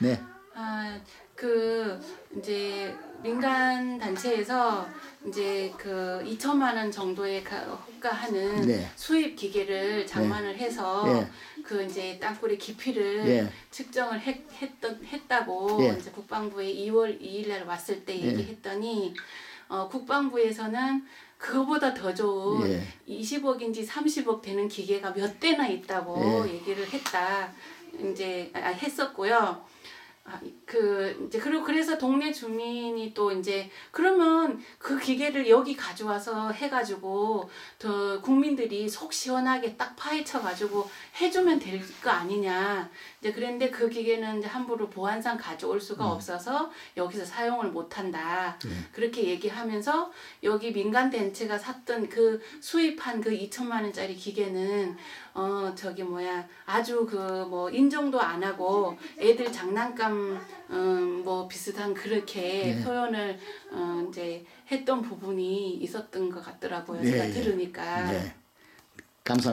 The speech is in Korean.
네. 아, 그 이제 민간 단체에서 이제 그 2천만 원 정도에 가- 호가하는 네. 수입 기계를 장만을 해서 예. 그 이제 땅굴의 깊이를 예. 측정을 했, 했던, 했다고 예. 이제 국방부에 2월 2일 날 왔을 때 예. 얘기했더니 어, 국방부에서는 그거보다 더 좋은 예. 20억인지 30억 되는 기계가 몇 대나 있다고 예. 얘기를 했다. 이제 아, 했었고요. 아, 그 이제 그리고 그래서 동네 주민이 또 이제 그러면 그 기계를 여기 가져와서 해가지고 더 국민들이 속 시원하게 딱 파헤쳐 가지고 해주면 될 거 아니냐. 이제 그랬는데 그 기계는 이제 함부로 보안상 가져올 수가 없어서 여기서 사용을 못 한다. 그렇게 얘기하면서 여기 민간 단체가 샀던 그 수입한 그 2천만 원짜리 기계는 어 저기 뭐야 아주 그 뭐 인정도 안 하고 애들 장난감 음 뭐 비슷한 그렇게 네. 표현을 어 이제 했던 부분이 있었던 것 같더라고요. 네, 제가 예. 들으니까. 네. 감사합니다.